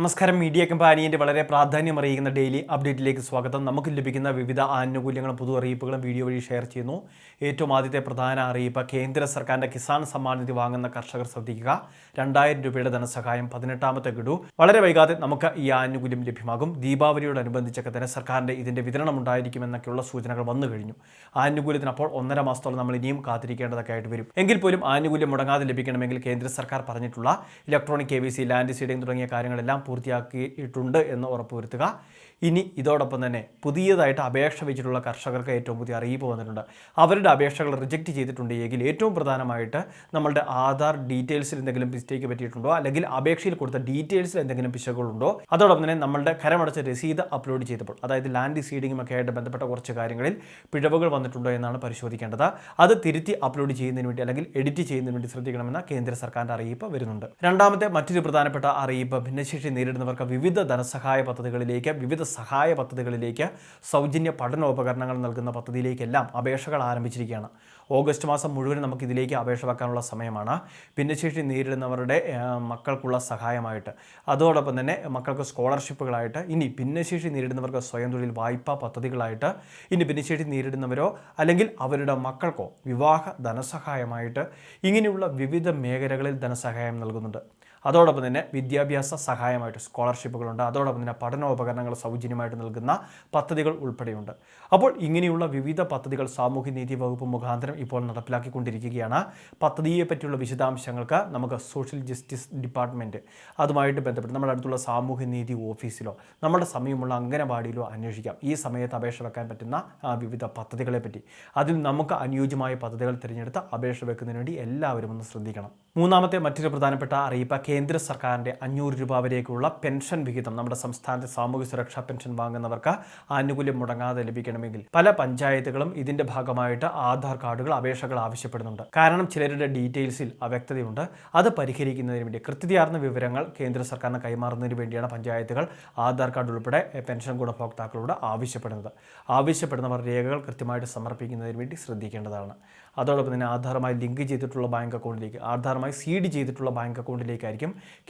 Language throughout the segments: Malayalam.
നമസ്കാരം. മീഡിയ കമ്പാനിയുടെ വളരെ പ്രാധാന്യം അറിയിക്കുന്ന ഡെയിലി അപ്ഡേറ്റിലേക്ക് സ്വാഗതം. നമുക്ക് ലഭിക്കുന്ന വിവിധ ആനുകൂല്യങ്ങളും പുതു അറിയിപ്പുകളും വീഡിയോ വഴി ഷെയർ ചെയ്യുന്നു. ഏറ്റവും ആദ്യത്തെ പ്രധാന അറിയിപ്പ് കേന്ദ്ര സർക്കാരിന്റെ കിസാൻ സമ്മാൻ നിധി വാങ്ങുന്ന കർഷകർ ശ്രദ്ധിക്കുക. രണ്ടായിരം രൂപയുടെ ധനസഹായം പതിനെട്ടാമത്തെ ഗഡു. വളരെ വൈകാതെ നമുക്ക് ഈ ആനുകൂല്യം ലഭ്യമാകും. ദീപാവലിയോടനുബന്ധിച്ചൊക്കെ തന്നെ സർക്കാരിന്റെ ഇതിന്റെ വിതരണം ഉണ്ടായിരിക്കുമെന്നൊക്കെയുള്ള സൂചനകൾ വന്നു കഴിഞ്ഞു. ആനുകൂല്യത്തിന് അപ്പോൾ ഒന്നര മാസത്തോളം നമ്മൾ ഇനിയും കാത്തിരിക്കേണ്ടതൊക്കെ ആയിട്ട് വരും. എങ്കിൽ പോലും ആനുകൂല്യം മുടങ്ങാതെ ലഭിക്കണമെങ്കിൽ കേന്ദ്ര സർക്കാർ പറഞ്ഞിട്ടുള്ള electronic K Y C land seeding തുടങ്ങിയ കാര്യങ്ങളെല്ലാം പൂർത്തിയാക്കിയിട്ടുണ്ട് എന്ന് ഉറപ്പുവരുത്തുക. ഇനി ഇതോടൊപ്പം തന്നെ പുതിയതായിട്ട് അപേക്ഷ വെച്ചിട്ടുള്ള കർഷകർക്ക് ഏറ്റവും പുതിയ അറിയിപ്പ് വന്നിട്ടുണ്ട്. അവരുടെ അപേക്ഷകൾ റിജക്റ്റ് ചെയ്തിട്ടുണ്ട് എങ്കിൽ ഏറ്റവും പ്രധാനമായിട്ട് നമ്മളുടെ ആധാർ ഡീറ്റെയിൽസിൽ എന്തെങ്കിലും മിസ്റ്റേക്ക് പറ്റിയിട്ടുണ്ടോ? അല്ലെങ്കിൽ അപേക്ഷയിൽ കൊടുത്ത ഡീറ്റെയിൽസിൽ എന്തെങ്കിലും പിശകുകളുണ്ടോ? അതോടൊപ്പം തന്നെ നമ്മളുടെ കരമടച്ച രസീത് അപ്ലോഡ് ചെയ്തപ്പോൾ അതായത് ലാൻഡ് സീഡിങ്ങും ഒക്കെ ആയിട്ട് ബന്ധപ്പെട്ട കുറച്ച് കാര്യങ്ങളിൽ പിഴവുകൾ വന്നിട്ടുണ്ടോ എന്നാണ് പരിശോധിക്കേണ്ടത്. അത് തിരുത്തി അപ്ലോഡ് ചെയ്യുന്നതിന് വേണ്ടി അല്ലെങ്കിൽ എഡിറ്റ് ചെയ്യുന്നതിന് വേണ്ടി ശ്രദ്ധിക്കണമെന്ന കേന്ദ്ര സർക്കാരിന്റെ അറിയിപ്പ് വരുന്നുണ്ട്. രണ്ടാമത്തെ മറ്റൊരു പ്രധാനപ്പെട്ട അറിയിപ്പ് ഭിന്നശേഷി നേരിടുന്നവർക്ക് വിവിധ ധനസഹായ പദ്ധതികളിലേക്ക് വിവിധ സഹായ പദ്ധതികളിലേക്ക് സൗജന്യ പഠനോപകരണങ്ങൾ നൽകുന്ന പദ്ധതിയിലേക്കെല്ലാം അപേക്ഷകൾ ആരംഭിച്ചിരിക്കുകയാണ്. ഓഗസ്റ്റ് മാസം മുഴുവൻ നമുക്ക് ഇതിലേക്ക് അപേക്ഷ വെക്കാനുള്ള സമയമാണ്. ഭിന്നശേഷി നേരിടുന്നവരുടെ മക്കൾക്കുള്ള സഹായമായിട്ട്. അതോടൊപ്പം തന്നെ മക്കൾക്ക് സ്കോളർഷിപ്പുകളായിട്ട് ഇനി ഭിന്നശേഷി നേരിടുന്നവർക്ക് സ്വയം തൊഴിൽ വായ്പാ പദ്ധതികളായിട്ട് ഇനി ഭിന്നശേഷി നേരിടുന്നവരോ അല്ലെങ്കിൽ അവരുടെ മക്കൾക്കോ വിവാഹ ധനസഹായമായിട്ട് ഇങ്ങനെയുള്ള വിവിധ മേഖലകളിൽ ധനസഹായം നൽകുന്നുണ്ട്. അതോടൊപ്പം തന്നെ വിദ്യാഭ്യാസ സഹായമായിട്ട് സ്കോളർഷിപ്പുകളുണ്ട്. അതോടൊപ്പം തന്നെ പഠനോപകരണങ്ങൾ സൗജന്യമായിട്ട് നൽകുന്ന പദ്ധതികൾ ഉൾപ്പെടെയുണ്ട്. അപ്പോൾ ഇങ്ങനെയുള്ള വിവിധ പദ്ധതികൾ സാമൂഹ്യ നീതി വകുപ്പ് മുഖാന്തരം ഇപ്പോൾ നടപ്പിലാക്കിക്കൊണ്ടിരിക്കുകയാണ്. പദ്ധതിയെ പറ്റിയുള്ള വിശദാംശങ്ങൾക്ക് നമുക്ക് സോഷ്യൽ ജസ്റ്റിസ് ഡിപ്പാർട്ട്മെന്റ് അതുമായിട്ട് ബന്ധപ്പെട്ട് നമ്മുടെ അടുത്തുള്ള സാമൂഹ്യ നീതി ഓഫീസിലോ നമ്മുടെ സമയമുള്ള അംഗനവാടിയിലോ അന്വേഷിക്കാം. ഈ സമയത്ത് അപേക്ഷ വെക്കാൻ പറ്റുന്ന വിവിധ പദ്ധതികളെ പറ്റി. അതിൽ നമുക്ക് അനുയോജ്യമായ പദ്ധതികൾ തിരഞ്ഞെടുത്ത് അപേക്ഷ വെക്കുന്നതിന് വേണ്ടി എല്ലാവരും ഒന്ന് ശ്രദ്ധിക്കണം. മൂന്നാമത്തെ മറ്റൊരു പ്രധാനപ്പെട്ട അറിയിപ്പ് കേന്ദ്ര സർക്കാരിന്റെ അഞ്ഞൂറ് രൂപ വരേക്കുള്ള പെൻഷൻ വിഹിതം നമ്മുടെ സംസ്ഥാനത്തെ സാമൂഹ്യ സുരക്ഷാ പെൻഷൻ വാങ്ങുന്നവർക്ക് ആനുകൂല്യം മുടങ്ങാതെ ലഭിക്കണമെങ്കിൽ പല പഞ്ചായത്തുകളും ഇതിന്റെ ഭാഗമായിട്ട് ആധാർ കാർഡുകൾ അപേക്ഷകൾ ആവശ്യപ്പെടുന്നുണ്ട്. കാരണം ചിലരുടെ ഡീറ്റെയിൽസിൽ അവ്യക്തതയുണ്ട്. അത് പരിഹരിക്കുന്നതിന് വേണ്ടി കൃത്യതയാർന്ന വിവരങ്ങൾ കേന്ദ്ര സർക്കാരിന് കൈമാറുന്നതിന് വേണ്ടിയാണ് പഞ്ചായത്തുകൾ ആധാർ കാർഡ് ഉൾപ്പെടെ പെൻഷൻ ഗുണഭോക്താക്കളോട് ആവശ്യപ്പെടുന്നത്. ആവശ്യപ്പെടുന്നവർ രേഖകൾ കൃത്യമായിട്ട് സമർപ്പിക്കുന്നതിന് വേണ്ടി ശ്രദ്ധിക്കേണ്ടതാണ്. അതോടൊപ്പം തന്നെ ആധാറുമായി ലിങ്ക് ചെയ്തിട്ടുള്ള ബാങ്ക് അക്കൗണ്ടിലേക്ക് ആധാറുമായി സീഡ് ചെയ്തിട്ടുള്ള ബാങ്ക് അക്കൗണ്ടിലേക്കായിരിക്കും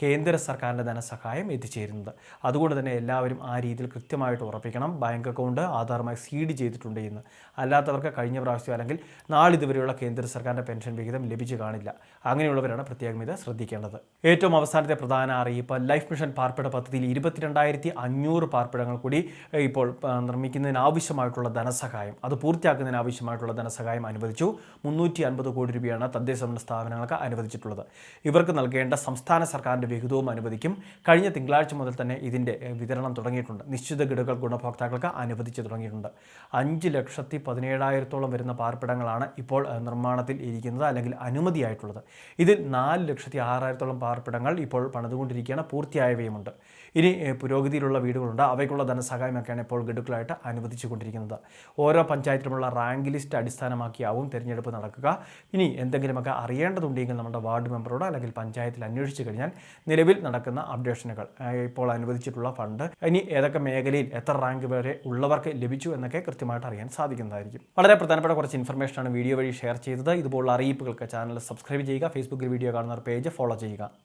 കേന്ദ്ര സർക്കാരിന്റെ ധനസഹായം എത്തിച്ചേരുന്നത്. അതുകൊണ്ട് തന്നെ എല്ലാവരും ആ രീതിയിൽ കൃത്യമായിട്ട് ഉറപ്പിക്കണം. ബാങ്ക് അക്കൗണ്ട് ആധാറുമായി സീഡ് ചെയ്തിട്ടുണ്ട് എന്ന്. അല്ലാത്തവർക്ക് കഴിഞ്ഞ പ്രാവശ്യം അല്ലെങ്കിൽ നാളിതുവരെയുള്ള കേന്ദ്ര സർക്കാരിന്റെ പെൻഷൻ വിഹിതം ലഭിച്ചു കാണില്ല. അങ്ങനെയുള്ളവരാണ് പ്രത്യേകം ഇത് ശ്രദ്ധിക്കേണ്ടത്. ഏറ്റവും അവസാനത്തെ പ്രധാന അറിയിപ്പ് ലൈഫ് മിഷൻ പാർപ്പിട പദ്ധതിയിൽ ഇരുപത്തിരണ്ടായിരത്തി അഞ്ഞൂറ് പാർപ്പിടങ്ങൾ കൂടി ഇപ്പോൾ നിർമ്മിക്കുന്നതിനാവശ്യമായിട്ടുള്ള ധനസഹായം. അത് പൂർത്തിയാക്കുന്നതിന് ആവശ്യമായിട്ടുള്ള ധനസഹായം അനുവദിച്ചു. മുന്നൂറ്റി അൻപത് കോടി രൂപയാണ് തദ്ദേശ സ്ഥാപനങ്ങൾക്ക് അനുവദിച്ചിട്ടുള്ളത്. ഇവർക്ക് നൽകേണ്ട സംസ്ഥാന സർക്കാരിന്റെ വിഹിതവും അനുവദിക്കും. കഴിഞ്ഞ തിങ്കളാഴ്ച മുതൽ തന്നെ ഇതിന്റെ വിതരണം തുടങ്ങിയിട്ടുണ്ട്. നിശ്ചിത ഗഡുകൾ ഗുണഭോക്താക്കൾക്ക് അനുവദിച്ചു തുടങ്ങിയിട്ടുണ്ട്. അഞ്ച് ലക്ഷത്തി പതിനേഴായിരത്തോളം വരുന്ന പാർപ്പിടങ്ങളാണ് ഇപ്പോൾ നിർമ്മാണത്തിൽ ഇരിക്കുന്നത് അല്ലെങ്കിൽ അനുമതിയായിട്ടുള്ളത്. ഇതിൽ നാല് ലക്ഷത്തി ആറായിരത്തോളം പാർപ്പിടങ്ങൾ ഇപ്പോൾ പണിതുകൊണ്ടിരിക്കുകയാണ്. പൂർത്തിയായവയുമുണ്ട്. ഇനി പുരോഗതിയിലുള്ള വീടുകളുണ്ട്. അവയ്ക്കുള്ള ധനസഹായമൊക്കെയാണ് ഇപ്പോൾ ഗഡുക്കളായിട്ട് അനുവദിച്ചു കൊണ്ടിരിക്കുന്നത്. ഓരോ പഞ്ചായത്തിലുമുള്ള റാങ്ക് ലിസ്റ്റ് അടിസ്ഥാനമാക്കിയാവും തിരഞ്ഞെടുപ്പ് നടക്കുക. ഇനി എന്തെങ്കിലുമൊക്കെ അറിയേണ്ടതുണ്ടെങ്കിൽ നമ്മുടെ വാർഡ് മെമ്പറോട് അല്ലെങ്കിൽ പഞ്ചായത്തിൽ അന്വേഷിച്ചു കഴിഞ്ഞാൽ നിലവിൽ നടക്കുന്ന അപ്ഡേഷനുകൾ ഇപ്പോൾ അനുവദിച്ചിട്ടുള്ള ഫണ്ട്. ഇനി ഏതൊക്കെ മേഖലയിൽ എത്ര റാങ്ക് വരെ ഉള്ളവർക്ക് ലഭിച്ചു എന്നൊക്കെ കൃത്യമായിട്ട് അറിയാൻ സാധിക്കുന്നതായിരിക്കും. വളരെ പ്രധാനപ്പെട്ട കുറച്ച് ഇൻഫർമേഷനാണ് വീഡിയോ വഴി ഷെയർ ചെയ്തത്. ഇതുപോലുള്ള അറിയിപ്പുകൾക്ക് ചാനൽ സബ്സ്ക്രൈബ് ചെയ്യുക ഫേസ്ബുക്കിൽ വീഡിയോ കാണുന്നവർ പേജ് ഫോളോ ചെയ്യുക.